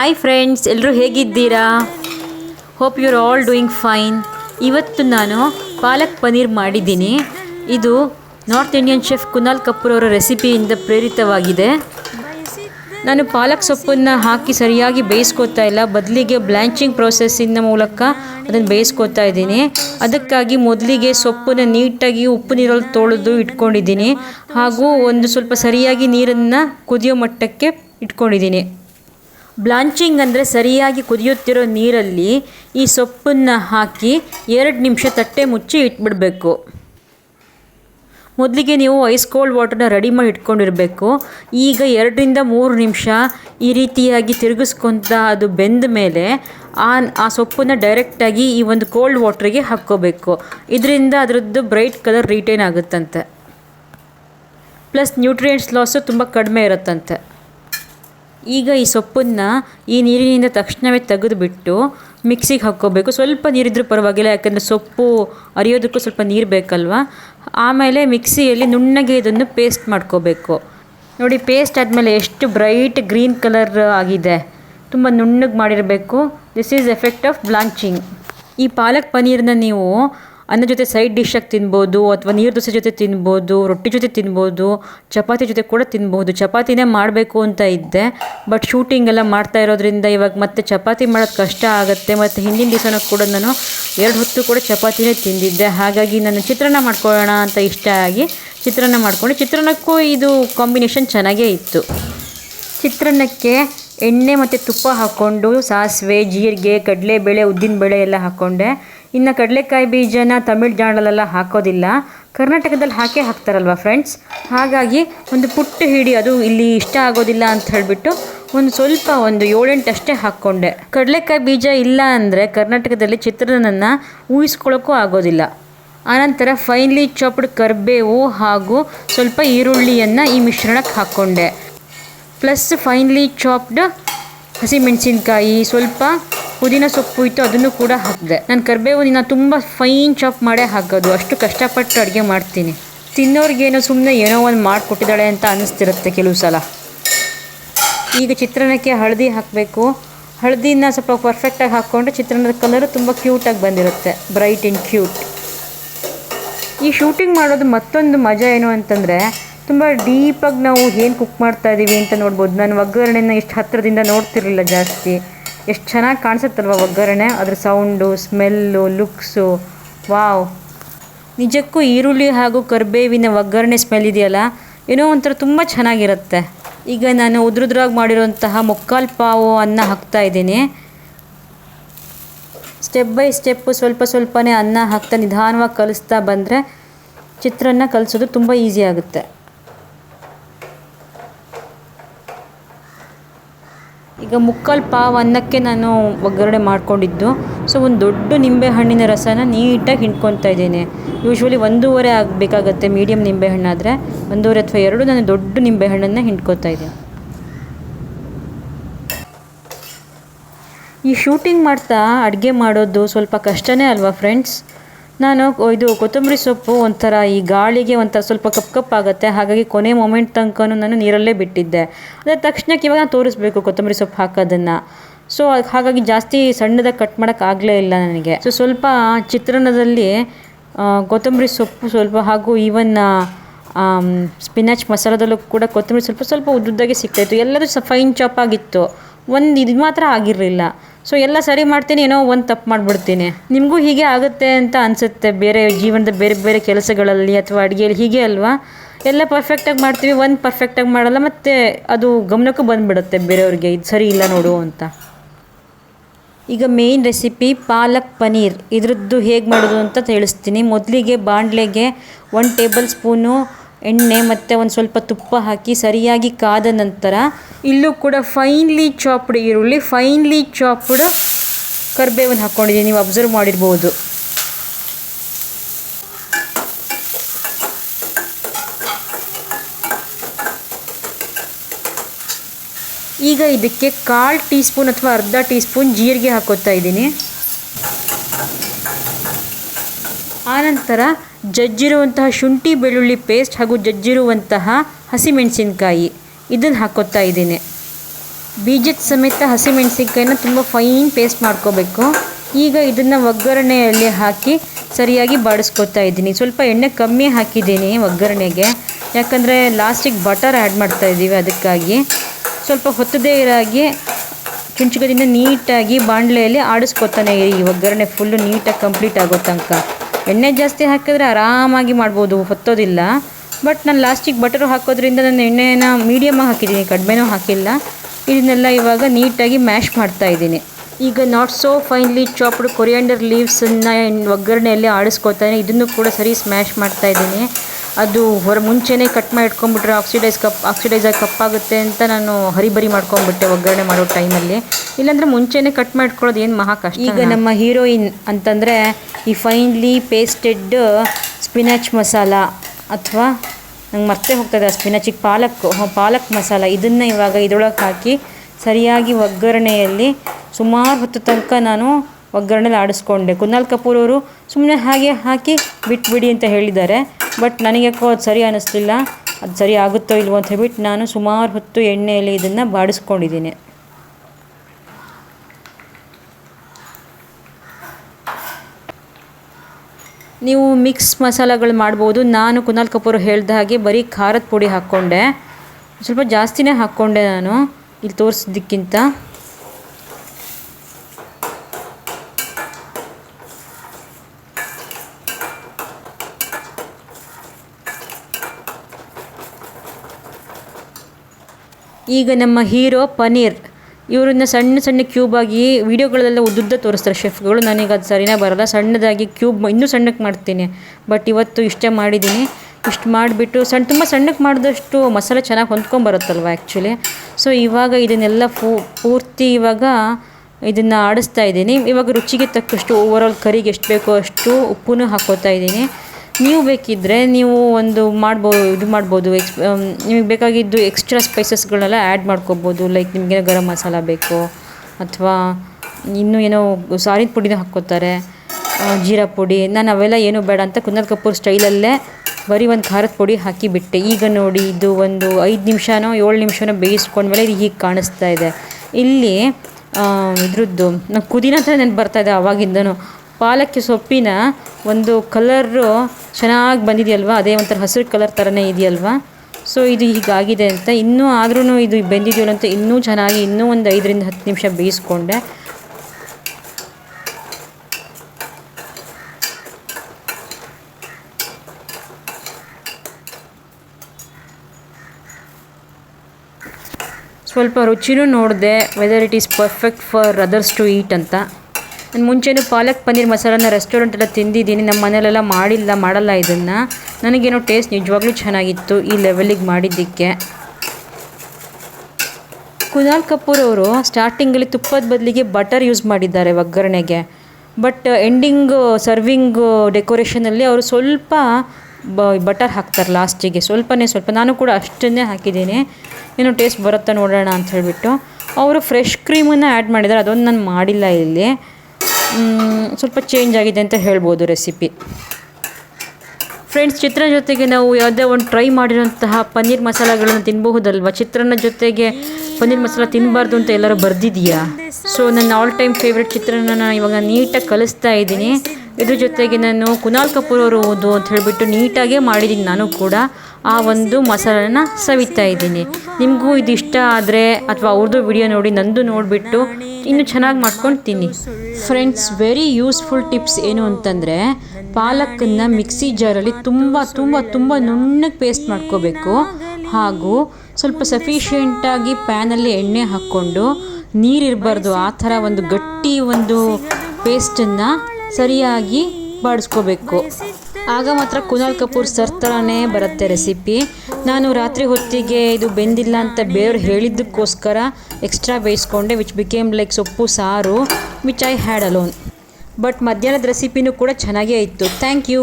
Hi friends ಎಲ್ಲರೂ ಹೇಗಿದ್ದೀರಾ? Hope you are all doing fine ಇವತ್ತು ನಾನು ಪಾಲಕ್ ಪನ್ನೀರ್ ಮಾಡಿದ್ದೀನಿ. ಇದು north Indian chef Kunal Kapoor ಅವರ ರೆಸಿಪಿಯಿಂದ ಪ್ರೇರಿತವಾಗಿದೆ. ನಾನು ಪಾಲಕ್ ಸೊಪ್ಪನ್ನು ಹಾಕಿ ಸರಿಯಾಗಿ ಬೇಯಿಸ್ಕೊತಾ ಇಲ್ಲ. ಬದಲಿಗೆ ಬ್ಲ್ಯಾಂಚಿಂಗ್ ಪ್ರೋಸೆಸ್ಸಿನ ಮೂಲಕ ಅದನ್ನು ಬೇಯಿಸ್ಕೊತಾ ಇದ್ದೀನಿ. ಅದಕ್ಕಾಗಿ ಮೊದಲಿಗೆ ಸೊಪ್ಪನ್ನು ನೀಟಾಗಿ ಉಪ್ಪು ನೀರಲ್ಲಿ ತೊಳೆದು ಇಟ್ಕೊಂಡಿದ್ದೀನಿ. ಹಾಗೂ ಒಂದು ಸ್ವಲ್ಪ ಸರಿಯಾಗಿ ನೀರನ್ನು ಕುದಿಯೋ ಮಟ್ಟಕ್ಕೆ ಇಟ್ಕೊಂಡಿದ್ದೀನಿ. ಬ್ಲಾಂಚಿಂಗ್ ಅಂದರೆ ಸರಿಯಾಗಿ ಕುದಿಯುತ್ತಿರೋ ನೀರಲ್ಲಿ ಈ ಸೊಪ್ಪನ್ನು ಹಾಕಿ ಎರಡು ನಿಮಿಷ ತಟ್ಟೆ ಮುಚ್ಚಿ ಇಟ್ಬಿಡಬೇಕು. ಮೊದಲಿಗೆ ನೀವು ಐಸ್ ಕೋಲ್ಡ್ ವಾಟರ್ನ ರೆಡಿ ಮಾಡಿ ಇಟ್ಕೊಂಡಿರಬೇಕು. ಈಗ ಎರಡರಿಂದ ಮೂರು ನಿಮಿಷ ಈ ರೀತಿಯಾಗಿ ತಿರುಗಿಸ್ಕೊಂತ ಅದು ಬೆಂದ ಮೇಲೆ ಆ ಆ ಸೊಪ್ಪನ್ನು ಡೈರೆಕ್ಟಾಗಿ ಈ ಒಂದು ಕೋಲ್ಡ್ ವಾಟ್ರಿಗೆ ಹಾಕ್ಕೋಬೇಕು. ಇದರಿಂದ ಅದರದ್ದು ಬ್ರೈಟ್ ಕಲರ್ ರಿಟೈನ್ ಆಗುತ್ತಂತೆ. ಪ್ಲಸ್ ನ್ಯೂಟ್ರಿಯೆಂಟ್ಸ್ ಲಾಸು ತುಂಬ ಕಡಿಮೆ ಇರುತ್ತಂತೆ. ಈಗ ಈ ಸೊಪ್ಪನ್ನು ಈ ನೀರಿನಿಂದ ತಕ್ಷಣವೇ ತೆಗೆದುಬಿಟ್ಟು ಮಿಕ್ಸಿಗೆ ಹಾಕ್ಕೋಬೇಕು. ಸ್ವಲ್ಪ ನೀರಿದ್ರೂ ಪರವಾಗಿಲ್ಲ, ಯಾಕಂದರೆ ಸೊಪ್ಪು ಅರಿಯೋದಕ್ಕೂ ಸ್ವಲ್ಪ ನೀರು ಬೇಕಲ್ವ? ಆಮೇಲೆ ಮಿಕ್ಸಿಯಲ್ಲಿ ನುಣ್ಣಗೆ ಇದನ್ನು ಪೇಸ್ಟ್ ಮಾಡ್ಕೋಬೇಕು. ನೋಡಿ, ಪೇಸ್ಟ್ ಆದಮೇಲೆ ಎಷ್ಟು ಬ್ರೈಟ್ ಗ್ರೀನ್ ಕಲರ್ ಆಗಿದೆ. ತುಂಬ ನುಣ್ಣಗೆ ಮಾಡಿರಬೇಕು. This is effect of blanching ಈ ಪಾಲಕ್ ಪನ್ನೀರನ್ನ ನೀವು ಅನ್ನ ಜೊತೆ ಸೈಡ್ ಡಿಶಾಗಿ ತಿನ್ಬೋದು, ಅಥವಾ ನೀರು ದೋಸೆ ಜೊತೆ ತಿನ್ಬೋದು, ರೊಟ್ಟಿ ಜೊತೆ ತಿನ್ಬೋದು, ಚಪಾತಿ ಜೊತೆ ಕೂಡ ತಿನ್ಬೋದು ಚಪಾತಿನೇ ಮಾಡಬೇಕು ಅಂತ ಇದ್ದೆ ಬಟ್ ಶೂಟಿಂಗ್ ಎಲ್ಲ ಮಾಡ್ತಾ ಇರೋದ್ರಿಂದ ಇವಾಗ ಮತ್ತೆ ಚಪಾತಿ ಮಾಡೋದು ಕಷ್ಟ ಆಗುತ್ತೆ. ಮತ್ತು ಹಿಂದಿನ ದಿವಸನೂ ಕೂಡ ನಾನು ಎರಡು ಹೊತ್ತು ಕೂಡ ಚಪಾತಿನೇ ತಿಂದಿದ್ದೆ. ಹಾಗಾಗಿ ನಾನು ಚಿತ್ರಾನ್ನ ಮಾಡ್ಕೊಳ್ಳೋಣ ಅಂತ ಇಷ್ಟ ಆಗಿ ಚಿತ್ರಾನ್ನ ಮಾಡ್ಕೊಂಡು, ಚಿತ್ರಾನ್ನಕ್ಕೂ ಇದು ಕಾಂಬಿನೇಷನ್ ಚೆನ್ನಾಗೇ ಇತ್ತು. ಚಿತ್ರಾನ್ನಕ್ಕೆ ಎಣ್ಣೆ ಮತ್ತು ತುಪ್ಪ ಹಾಕ್ಕೊಂಡು ಸಾಸಿವೆ, ಜೀರಿಗೆ, ಕಡಲೆಬೇಳೆ, ಉದ್ದಿನಬೇಳೆ ಎಲ್ಲ ಹಾಕ್ಕೊಂಡೆ. ಇನ್ನು ಕಡಲೆಕಾಯಿ ಬೀಜನ ತಮಿಳ್ನಾಡಲ್ಲೆಲ್ಲ ಹಾಕೋದಿಲ್ಲ. ಕರ್ನಾಟಕದಲ್ಲಿ ಹಾಕೇ ಹಾಕ್ತಾರಲ್ವ ಫ್ರೆಂಡ್ಸ್ ಹಾಗಾಗಿ ಒಂದು ಪುಟ್ಟು ಹಿಡಿ ಅದು ಇಲ್ಲಿ ಇಷ್ಟ ಆಗೋದಿಲ್ಲ ಅಂತ ಹೇಳಿಬಿಟ್ಟು ಒಂದು ಸ್ವಲ್ಪ ಒಂದು ಏಳೆಂಟು ಅಷ್ಟೇ ಹಾಕ್ಕೊಂಡೆ. ಕಡಲೆಕಾಯಿ ಬೀಜ ಇಲ್ಲ ಅಂದರೆ ಕರ್ನಾಟಕದಲ್ಲಿ ಚಿತ್ರಾನ್ನ ಊಹಿಸ್ಕೊಳ್ಳೋಕ್ಕೂ ಆಗೋದಿಲ್ಲ. ಆನಂತರ ಫೈನ್ಲಿ ಚಾಪ್ಡ್ ಕರಿಬೇವು ಹಾಗೂ ಸ್ವಲ್ಪ ಈರುಳ್ಳಿಯನ್ನು ಈ ಮಿಶ್ರಣಕ್ಕೆ ಹಾಕ್ಕೊಂಡೆ. ಪ್ಲಸ್ ಫೈನ್ಲಿ ಚಾಪ್ಡ್ ಹಸಿಮೆಣಸಿನ್ಕಾಯಿ ಸ್ವಲ್ಪ ಪುದೀನ ಸೊಪ್ಪು ಇತ್ತು ಅದನ್ನು ಕೂಡ ಹಾಕಿದೆ. ನಾನು ಕರಿಬೇವಿನ ತುಂಬ ಫೈನ್ ಚಾಪ್ ಮಾಡೇ ಹಾಕೋದು. ಅಷ್ಟು ಕಷ್ಟಪಟ್ಟು ಅಡುಗೆ ಮಾಡ್ತೀನಿ. ತಿನ್ನೋರಿಗೇನೋ ಸುಮ್ಮನೆ ಏನೋ ಒಂದು ಮಾಡಿಕೊಟ್ಟಿದ್ದಾಳೆ ಅಂತ ಅನ್ನಿಸ್ತಿರುತ್ತೆ ಕೆಲವು ಸಲ. ಈಗ ಚಿತ್ರಾನ್ನಕ್ಕೆ ಹಳದಿ ಹಾಕಬೇಕು. ಹಳದಿನ ಸ್ವಲ್ಪ ಪರ್ಫೆಕ್ಟಾಗಿ ಹಾಕ್ಕೊಂಡ್ರೆ ಚಿತ್ರಾನ್ನದ ಕಲರು ತುಂಬ ಕ್ಯೂಟಾಗಿ ಬಂದಿರುತ್ತೆ. ಬ್ರೈಟ್ ಆ್ಯಂಡ್ ಕ್ಯೂಟ್ ಈ ಶೂಟಿಂಗ್ ಮಾಡೋದು ಮತ್ತೊಂದು ಮಜಾ ಏನು ಅಂತಂದರೆ, ತುಂಬ ಡೀಪಾಗಿ ನಾವು ಏನು ಕುಕ್ ಮಾಡ್ತಾ ಇದ್ದೀವಿ ಅಂತ ನೋಡ್ಬೋದು. ನಾನು ಒಗ್ಗರಣೆನ ಇಷ್ಟು ಹತ್ತಿರದಿಂದ ನೋಡ್ತಿರಲಿಲ್ಲ ಜಾಸ್ತಿ. ಎಷ್ಟು ಚೆನ್ನಾಗಿ ಕಾಣಿಸುತ್ತಲ್ವ ಒಗ್ಗರಣೆ? ಅದ್ರ ಸೌಂಡು ಸ್ಮೆಲ್ಲು ಲುಕ್ಸು ವಾವ್ ನಿಜಕ್ಕೂ ಈರುಳ್ಳಿ ಹಾಗೂ ಕರಿಬೇವಿನ ಒಗ್ಗರಣೆ ಸ್ಮೆಲ್ ಇದೆಯಲ್ಲ? ಏನೋ ಒಂಥರ ತುಂಬ ಚೆನ್ನಾಗಿರುತ್ತೆ. ಈಗ ನಾನು ಉದ್ರುದ್ರಾಗಿ ಮಾಡಿರೋಂತಹ ಮುಕ್ಕಾಲು ಪಾವು ಅನ್ನ ಹಾಕ್ತಾ ಇದ್ದೀನಿ. ಸ್ಟೆಪ್ ಬೈ ಸ್ಟೆಪ್ಪು ಸ್ವಲ್ಪ ಸ್ವಲ್ಪನೇ ಅನ್ನ ಹಾಕ್ತಾ ನಿಧಾನವಾಗಿ ಕಲಿಸ್ತಾ ಬಂದರೆ ಚಿತ್ರಾನ್ನ ಕಲಿಸೋದು ತುಂಬ ಈಸಿ ಆಗುತ್ತೆ. ಈಗ ಮುಕ್ಕಾಲು ಪಾವ್ ಅನ್ನಕ್ಕೆ ನಾನು ಒಗ್ಗರಣೆ ಮಾಡ್ಕೊಂಡಿದ್ದು. ಸೊ, ಒಂದು ದೊಡ್ಡ ನಿಂಬೆ ಹಣ್ಣಿನ ರಸನ ನೀಟಾಗಿ ಹಿಂಡ್ಕೊತಾ ಇದ್ದೀನಿ. ಯೂಶ್ವಲಿ ಒಂದೂವರೆ ಆಗಬೇಕಾಗತ್ತೆ ಮೀಡಿಯಮ್ ನಿಂಬೆಹಣ್ಣಾದರೆ ಒಂದೂವರೆ ಅಥವಾ ಎರಡು ನಾನು ದೊಡ್ಡ ನಿಂಬೆಹಣ್ಣನ್ನು ಹಿಂಡ್ಕೊತಾ ಇದ್ದೆ. ಈ ಶೂಟಿಂಗ್ ಮಾಡ್ತಾ ಅಡುಗೆ ಮಾಡೋದು ಸ್ವಲ್ಪ ಕಷ್ಟನೇ ಅಲ್ವಾ ಫ್ರೆಂಡ್ಸ್ ನಾನು ಇದು ಕೊತ್ತಂಬರಿ ಸೊಪ್ಪು ಒಂಥರ ಈ ಗಾಳಿಗೆ ಒಂಥರ ಸ್ವಲ್ಪ ಕಪ್ ಕಪ್ ಆಗುತ್ತೆ. ಹಾಗಾಗಿ ಕೊನೆ ಮೊಮೆಂಟ್ ತನಕ ನಾನು ನೀರಲ್ಲೇ ಬಿಟ್ಟಿದ್ದೆ. ಅದರ ತಕ್ಷಣಕ್ಕೆ ಇವಾಗ ನಾನು ತೋರಿಸ್ಬೇಕು ಕೊತ್ತಂಬರಿ ಸೊಪ್ಪು ಹಾಕೋದನ್ನು. ಸೊ ಹಾಗಾಗಿ ಜಾಸ್ತಿ ಸಣ್ಣದಾಗಿ ಕಟ್ ಮಾಡೋಕ್ಕಾಗಲೇ ಇಲ್ಲ ನನಗೆ. ಸೊ ಸ್ವಲ್ಪ ಚಿತ್ರಾನ್ನದಲ್ಲಿ ಕೊತ್ತಂಬರಿ ಸೊಪ್ಪು ಸ್ವಲ್ಪ ಹಾಗೂ ಈವನ್ ಸ್ಪಿನಾಚ್ ಮಸಾಲದಲ್ಲೂ ಕೂಡ ಕೊತ್ತಂಬರಿ ಸ್ವಲ್ಪ ಸ್ವಲ್ಪ ಉದ್ದುದ್ದಾಗಿ ಸಿಗ್ತಾಯಿತ್ತು ಎಲ್ಲದೂ ಸ ಫೈನ್ ಚಾಪ್ ಆಗಿತ್ತು. ಒಂದು ಇದು ಮಾತ್ರ ಆಗಿರಲಿಲ್ಲ. ಸೊ ಎಲ್ಲ ಸರಿ ಮಾಡ್ತೀನಿ, ಏನೋ ಒಂದು ತಪ್ಪು ಮಾಡಿಬಿಡ್ತೀನಿ. ನಿಮಗೂ ಹೀಗೆ ಆಗುತ್ತೆ ಅಂತ ಅನಿಸುತ್ತೆ ಬೇರೆ ಜೀವನದ ಬೇರೆ ಬೇರೆ ಕೆಲಸಗಳಲ್ಲಿ ಅಥವಾ ಅಡುಗೆಯಲ್ಲಿ, ಹೀಗೆ ಅಲ್ವಾ? ಎಲ್ಲ ಪರ್ಫೆಕ್ಟಾಗಿ ಮಾಡ್ತೀವಿ, ಒಂದು ಪರ್ಫೆಕ್ಟಾಗಿ ಮಾಡಲ್ಲ, ಮತ್ತು ಅದು ಗಮನಕ್ಕೂ ಬಂದುಬಿಡುತ್ತೆ ಬೇರೆಯವ್ರಿಗೆ, ಇದು ಸರಿ ಇಲ್ಲ ನೋಡು ಅಂತ. ಈಗ ಮೇಯ್ನ್ ರೆಸಿಪಿ ಪಾಲಕ್ ಪನ್ನೀರ್. ಇದ್ರದ್ದು ಹೇಗೆ ಮಾಡೋದು ಅಂತ ತಿಳಿಸ್ತೀನಿ. ಮೊದಲಿಗೆ ಬಾಂಡ್ಲೆಗೆ ಒಂದು ಟೇಬಲ್ ಸ್ಪೂನು ಎಣ್ಣೆ ಮತ್ತು ಒಂದು ಸ್ವಲ್ಪ ತುಪ್ಪ ಹಾಕಿ ಸರಿಯಾಗಿ ಕಾದ ನಂತರ ಇಲ್ಲೂ ಕೂಡ ಫೈನ್ಲಿ ಚಾಪ್ಡ್ ಈರುಳ್ಳಿ ಫೈನ್ಲಿ ಚಾಪ್ಡ್ ಕರಿಬೇವನ್ನು ಹಾಕ್ಕೊಂಡಿದ್ದೀನಿ ನೀವು ಅಬ್ಸರ್ವ್ ಮಾಡಿರ್ಬೋದು. ಈಗ ಇದಕ್ಕೆ ಕಾಲು ಟೀ ಸ್ಪೂನ್ ಅಥವಾ ಅರ್ಧ ಟೀ ಸ್ಪೂನ್ ಜೀರಿಗೆ ಹಾಕೋತಾ ಇದ್ದೀನಿ. ಆನಂತರ ಜಜ್ಜಿರುವಂತಹ ಶುಂಠಿ ಬೆಳ್ಳುಳ್ಳಿ ಪೇಸ್ಟ್ ಹಾಗೂ ಜಜ್ಜಿರುವಂತಹ ಹಸಿಮೆಣಸಿನ್ಕಾಯಿ. ಇದನ್ನು ಹಾಕೋತಾ ಇದ್ದೀನಿ. ಬೀಜದ ಸಮೇತ ಹಸಿಮೆಣಸಿನ್ಕಾಯಿನ ತುಂಬ ಫೈನ್ ಪೇಸ್ಟ್ ಮಾಡ್ಕೋಬೇಕು. ಈಗ ಇದನ್ನು ಒಗ್ಗರಣೆಯಲ್ಲಿ ಹಾಕಿ ಸರಿಯಾಗಿ ಬಾಡಿಸ್ಕೊತಾ ಇದ್ದೀನಿ. ಸ್ವಲ್ಪ ಎಣ್ಣೆ ಕಮ್ಮಿ ಹಾಕಿದ್ದೀನಿ ಒಗ್ಗರಣೆಗೆ. ಯಾಕಂದರೆ ಲಾಸ್ಟಿಗೆ ಬಟರ್ ಆ್ಯಡ್ ಮಾಡ್ತಾ ಇದ್ದೀವಿ ಅದಕ್ಕಾಗಿ. ಸ್ವಲ್ಪ ಹೊತ್ತದೇ ಇರಾಗಿ ಚುಂಚುಕದಿಂದ ನೀಟಾಗಿ ಬಾಣಲೆಯಲ್ಲಿ ಆಡಿಸ್ಕೊತಾನೆ ಇರಿ. ಈ ಒಗ್ಗರಣೆ ಫುಲ್ಲು ನೀಟಾಗಿ ಕಂಪ್ಲೀಟ್ ಆಗೋ ತನಕ. ಎಣ್ಣೆ ಜಾಸ್ತಿ ಹಾಕಿದ್ರೆ ಆರಾಮಾಗಿ ಮಾಡ್ಬೋದು, ಹೊತ್ತೋದಿಲ್ಲ. ಬಟ್ ನಾನು ಲಾಸ್ಟಿಗೆ ಬಟರು ಹಾಕೋದ್ರಿಂದ ನಾನು ಎಣ್ಣೆನ ಮೀಡಿಯಮಾಗಿ ಹಾಕಿದ್ದೀನಿ, ಕಡಿಮೆನೂ ಹಾಕಿಲ್ಲ. ಇದನ್ನೆಲ್ಲ ಇವಾಗ ನೀಟಾಗಿ ಮ್ಯಾಶ್ ಮಾಡ್ತಾ ಇದ್ದೀನಿ. ಈಗ not so finely chopped coriander ಲೀವ್ಸನ್ನು ಒಗ್ಗರಣೆಯಲ್ಲಿ ಆಡಿಸ್ಕೊತಾನೆ ಇದನ್ನು ಕೂಡ ಸರಿ ಸ್ಮ್ಯಾಶ್ ಮಾಡ್ತಾ ಇದ್ದೀನಿ. ಅದು ಹೊರ ಮುಂಚೆನೇ ಕಟ್ ಮಾಡಿ ಇಟ್ಕೊಂಡ್ಬಿಟ್ರೆ ಆಕ್ಸಿಡೈಸ್ ಕಪ್ ಆಕ್ಸಿಡೈಸ್ ಆಗಿ ಕಪ್ಪಾಗುತ್ತೆ ಅಂತ ನಾನು ಹರಿಬರಿ ಮಾಡ್ಕೊಂಬಿಟ್ಟೆ ಒಗ್ಗರಣೆ ಮಾಡೋ ಟೈಮಲ್ಲಿ ಇಲ್ಲಾಂದರೆ ಮುಂಚೆನೆ ಕಟ್ ಮಾಡ್ಕೊಳ್ಳೋದು ಏನು ಮಹಾ ಕಷ್ಟ ಈಗ ನಮ್ಮ ಹೀರೋಯಿನ್ ಅಂತಂದರೆ ಈ ಫೈನ್ಲಿ ಪೇಸ್ಟೆಡ್ ಸ್ಪಿನಾಚ್ ಮಸಾಲ ಅಥವಾ ನಂಗೆ ಮತ್ತೆ ಹೋಗ್ತದೆ ಆ ಸ್ಪಿನಾಚಿಗೆ ಪಾಲಕ್ ಪಾಲಕ್ ಮಸಾಲ ಇದನ್ನು ಇವಾಗ ಇದ್ರೊಳಗೆ ಹಾಕಿ ಸರಿಯಾಗಿ ಒಗ್ಗರಣೆಯಲ್ಲಿ ಸುಮಾರು ಹೊತ್ತು ತನಕ ನಾನು ಒಗ್ಗರಣೆಲಿ ಆಡಿಸ್ಕೊಂಡೆ. ಕುನಾಲ್ ಕಪೂರ್ ಅವರು ಸುಮ್ಮನೆ ಹಾಗೆ ಹಾಕಿ ಬಿಟ್ಬಿಡಿ ಅಂತ ಹೇಳಿದ್ದಾರೆ. ಬಟ್ ನನಗೆ ಯಾಕೋ ಅದು ಸರಿ ಅನ್ನಿಸ್ಲಿಲ್ಲ ಅದು ಸರಿ ಆಗುತ್ತೋ ಇಲ್ವೋ ಅಂತ ಹೇಳ್ಬಿಟ್ಟು ನಾನು ಸುಮಾರು ಹೊತ್ತು ಎಣ್ಣೆಯಲ್ಲಿ ಇದನ್ನು ಬಾಡಿಸ್ಕೊಂಡಿದ್ದೀನಿ. ನೀವು ಮಿಕ್ಸ್ ಮಸಾಲೆಗಳು ಮಾಡ್ಬೋದು. ನಾನು ಕುನಾಲ್ ಕಪೂರ್ ಹೇಳ್ದ ಹಾಗೆ ಬರೀ ಖಾರದ ಪುಡಿ ಹಾಕ್ಕೊಂಡೆ. ಸ್ವಲ್ಪ ಜಾಸ್ತಿನೇ ಹಾಕ್ಕೊಂಡೆ ನಾನು. ಇಲ್ಲಿ ತೋರಿಸಿದ್ದಕ್ಕಿಂತ ಈಗ ನಮ್ಮ ಹೀರೋ ಪನೀರ್. ಇವರನ್ನ ಸಣ್ಣ ಸಣ್ಣ ಕ್ಯೂಬ್ ಆಗಿ ವಿಡಿಯೋಗಳಲ್ಲೆಲ್ಲ ಉದ್ದುದ್ದ ತೋರಿಸ್ತಾರೆ ಶೆಫ್ಗಳು ನನಗೆ ಅದು ಸರಿನೇ ಬರಲ್ಲ. ಸಣ್ಣದಾಗಿ ಕ್ಯೂಬ್ ಇನ್ನೂ ಸಣ್ಣಕ್ಕೆ ಮಾಡ್ತೀನಿ. ಬಟ್ ಇವತ್ತು ಇಷ್ಟೇ ಮಾಡಿದ್ದೀನಿ ಇಷ್ಟು ಮಾಡಿಬಿಟ್ಟು ಸಣ್ಣ ತುಂಬ ಸಣ್ಣಕ್ಕೆ ಮಾಡಿದಷ್ಟು ಮಸಾಲೆ ಚೆನ್ನಾಗಿ ಹೊಂದ್ಕೊಂಬರುತ್ತಲ್ವ ಆ್ಯಕ್ಚುಲಿ ಸೊ ಇವಾಗ ಇದನ್ನೆಲ್ಲ ಪೂರ್ತಿ ಇವಾಗ ಇದನ್ನು ಆಡಿಸ್ತಾ ಇದ್ದೀನಿ ಇವಾಗ ರುಚಿಗೆ ತಕ್ಕಷ್ಟು ಓವರಾಲ್ ಕರಿಗೆ ಎಷ್ಟು ಬೇಕೋ ಅಷ್ಟು ಉಪ್ಪು ಹಾಕೋತಾ ಇದ್ದೀನಿ ನೀವು ಬೇಕಿದ್ದರೆ ನೀವು ಒಂದು ಮಾಡ್ಬೋದು ಇದು ಮಾಡ್ಬೋದು, ಎಕ್ಸ್ ನಿಮಗೆ ಬೇಕಾಗಿದ್ದು ಎಕ್ಸ್ಟ್ರಾ ಸ್ಪೈಸಸ್ಗಳನ್ನೆಲ್ಲ ಆ್ಯಡ್ ಮಾಡ್ಕೋಬೋದು ಲೈಕ್ ನಿಮಗೆ ಗರಂ ಮಸಾಲ ಬೇಕು, ಅಥವಾ ಇನ್ನೂ ಏನೋ ಸಾರಿನ ಪುಡಿನ ಹಾಕ್ಕೋತಾರೆ ಜೀರಾ ಪುಡಿ, ನಾನು ಅವೆಲ್ಲ ಏನೂ ಬೇಡ ಅಂತ ಕುಂದಲ್ ಕಪೂರ್ ಸ್ಟೈಲಲ್ಲೇ ಬರೀ ಒಂದು ಖಾರದ ಪುಡಿ ಹಾಕಿಬಿಟ್ಟೆ. ಈಗ ನೋಡಿ ಇದು ಒಂದು ಐದು ನಿಮಿಷನೋ ಏಳು ನಿಮಿಷನೋ ಬೇಯಿಸ್ಕೊಂಡ್ಮೇಲೆ ಇದು ಹೀಗೆ ಕಾಣಿಸ್ತಾ ಇದೆ. ಇಲ್ಲಿ ಇದ್ರದ್ದು ನಂಗೆ ಕುದಿನ ಅಂತ ನೆನಪು ಬರ್ತಾಯಿದೆ ಆವಾಗಿಂದನೂ ಪಾಲಕ್ಕೆ ಸೊಪ್ಪಿನ ಒಂದು ಕಲರು ಚೆನ್ನಾಗಿ ಬಂದಿದೆಯಲ್ವ? ಅದೇ ಒಂಥರ ಹಸಿರು ಕಲರ್ ಥರನೇ ಇದೆಯಲ್ವಾ? ಸೊ ಇದು ಹೀಗಾಗಿದೆ ಅಂತ ಇನ್ನೂ ಆದ್ರೂ ಇದು ಬೆಂದಿದೆಯಲ್ಲ ಅಂತ ಇನ್ನೂ ಚೆನ್ನಾಗಿ ಇನ್ನೂ ಒಂದು ಐದರಿಂದ ಹತ್ತು ನಿಮಿಷ ಬೇಯಿಸ್ಕೊಂಡೆ. ಸ್ವಲ್ಪ ರುಚಿನೂ ನೋಡಿದೆ whether it is perfect for others to eat ಅಂತ. ನಾನು ಮುಂಚೆನೂ ಪಾಲಕ್ ಪನ್ನೀರ್ ಮಸಾಲನ ರೆಸ್ಟೋರೆಂಟೆಲ್ಲ ತಿಂದಿದ್ದೀನಿ. ನಮ್ಮ ಮನೇಲೆಲ್ಲ ಮಾಡಿಲ್ಲ, ಮಾಡಲ್ಲ ಇದನ್ನು. ನನಗೇನೋ ಟೇಸ್ಟ್ ನಿಜವಾಗ್ಲೂ ಚೆನ್ನಾಗಿತ್ತು ಈ ಲೆವೆಲಿಗೆ ಮಾಡಿದ್ದಕ್ಕೆ. ಕುನಾಲ್ ಕಪೂರ್ ಅವರು ಸ್ಟಾರ್ಟಿಂಗಲ್ಲಿ ತುಪ್ಪದ ಬದಲಿಗೆ ಬಟರ್ ಯೂಸ್ ಮಾಡಿದ್ದಾರೆ ಒಗ್ಗರಣೆಗೆ. ಬಟ್ ಎಂಡಿಂಗ್ ಸರ್ವಿಂಗ್ ಡೆಕೋರೇಷನಲ್ಲಿ ಅವರು ಸ್ವಲ್ಪ ಬ ಬಟರ್ ಹಾಕ್ತಾರೆ ಲಾಸ್ಟಿಗೆ ಸ್ವಲ್ಪನೇ ಸ್ವಲ್ಪ. ನಾನು ಕೂಡ ಅಷ್ಟನ್ನೇ ಹಾಕಿದ್ದೀನಿ. ಏನೋ ಟೇಸ್ಟ್ ಬರುತ್ತಾ ನೋಡೋಣ ಅಂತ ಹೇಳಿಬಿಟ್ಟು. ಅವರು ಫ್ರೆಶ್ ಕ್ರೀಮನ್ನು ಆ್ಯಡ್ ಮಾಡಿದ್ದಾರೆ. ಅದೊಂದು ನಾನು ಮಾಡಿಲ್ಲ ಇಲ್ಲಿ. ಸ್ವಲ್ಪ ಚೇಂಜ್ ಆಗಿದೆ ಅಂತ ಹೇಳ್ಬೋದು ರೆಸಿಪಿ ಫ್ರೆಂಡ್ಸ್ ಚಿತ್ರ ಜೊತೆಗೆ ನಾವು ಯಾವುದೇ ಒಂದು ಟ್ರೈ ಮಾಡಿರೋಂತಹ ಪನ್ನೀರ್ ಮಸಾಲಗಳನ್ನು ತಿನ್ನಬಹುದಲ್ವ ಚಿತ್ರಾನ್ನ ಜೊತೆಗೆ ಪನ್ನೀರ್ ಮಸಾಲ ತಿನ್ನಬಾರ್ದು ಅಂತ ಎಲ್ಲರೂ ಬರೆದಿದೆಯಾ ಸೊ ನನ್ನ ಆಲ್ ಟೈಮ್ ಫೇವ್ರೆಟ್ ಚಿತ್ರಾನ್ನ ಇವಾಗ ನೀಟಾಗಿ ಕಲಿಸ್ತಾ ಇದ್ದೀನಿ. ಇದ್ರ ಜೊತೆಗೆ ನಾನು ಕುನಾಲ್ ಕಪೂರ್ ಅವರು ಓದು ಅಂತ ಹೇಳಿಬಿಟ್ಟು ನೀಟಾಗೇ ಮಾಡಿದ್ದೀನಿ ನಾನು ಕೂಡ. ಆ ಒಂದು ಮಸಾಲನ ಸವಿತಾ ಇದ್ದೀನಿ. ನಿಮಗೂ ಇದು ಇಷ್ಟ ಆದರೆ ಅಥವಾ ಅವ್ರದ್ದು ವಿಡಿಯೋ ನೋಡಿ ನಂದು ನೋಡಿಬಿಟ್ಟು ಇನ್ನೂ ಚೆನ್ನಾಗಿ ಮಾಡ್ಕೊಂಡು ತಿನ್ನಿ ಫ್ರೆಂಡ್ಸ್ ವೆರಿ ಯೂಸ್ಫುಲ್ ಟಿಪ್ಸ್ ಏನು ಅಂತಂದರೆ ಪಾಲಕನ್ನು ಮಿಕ್ಸಿ ಜಾರಲ್ಲಿ ತುಂಬ ತುಂಬ ತುಂಬ ನುಣ್ಣಗೆ ಪೇಸ್ಟ್ ಮಾಡ್ಕೋಬೇಕು. ಹಾಗೂ ಸ್ವಲ್ಪ ಸಫಿಷಿಯೆಂಟಾಗಿ ಪ್ಯಾನಲ್ಲಿ ಎಣ್ಣೆ ಹಾಕ್ಕೊಂಡು ನೀರಿರಬಾರ್ದು ಆ ಥರ ಒಂದು ಗಟ್ಟಿ ಒಂದು ಪೇಸ್ಟನ್ನು ಸರಿಯಾಗಿ ಬಾಡಿಸ್ಕೋಬೇಕು. ಆಗ ಮಾತ್ರ ಕುನಾಲ್ ಕಪೂರ್ ಸರ್ ಥರನೇ ಬರುತ್ತೆ ರೆಸಿಪಿ. ನಾನು ರಾತ್ರಿ ಹೊತ್ತಿಗೆ ಇದು ಬೆಂದಿಲ್ಲ ಅಂತ ಬೇರೆ ಹೇಳಿದ್ದಕ್ಕೋಸ್ಕರ extra ಬೇಯಿಸ್ಕೊಂಡೆ which became like soppu, saaru which I had alone but ಮಧ್ಯಾಹ್ನದ ರೆಸಿಪಿನೂ ಕೂಡ ಚೆನ್ನಾಗೇ ಇತ್ತು. Thank you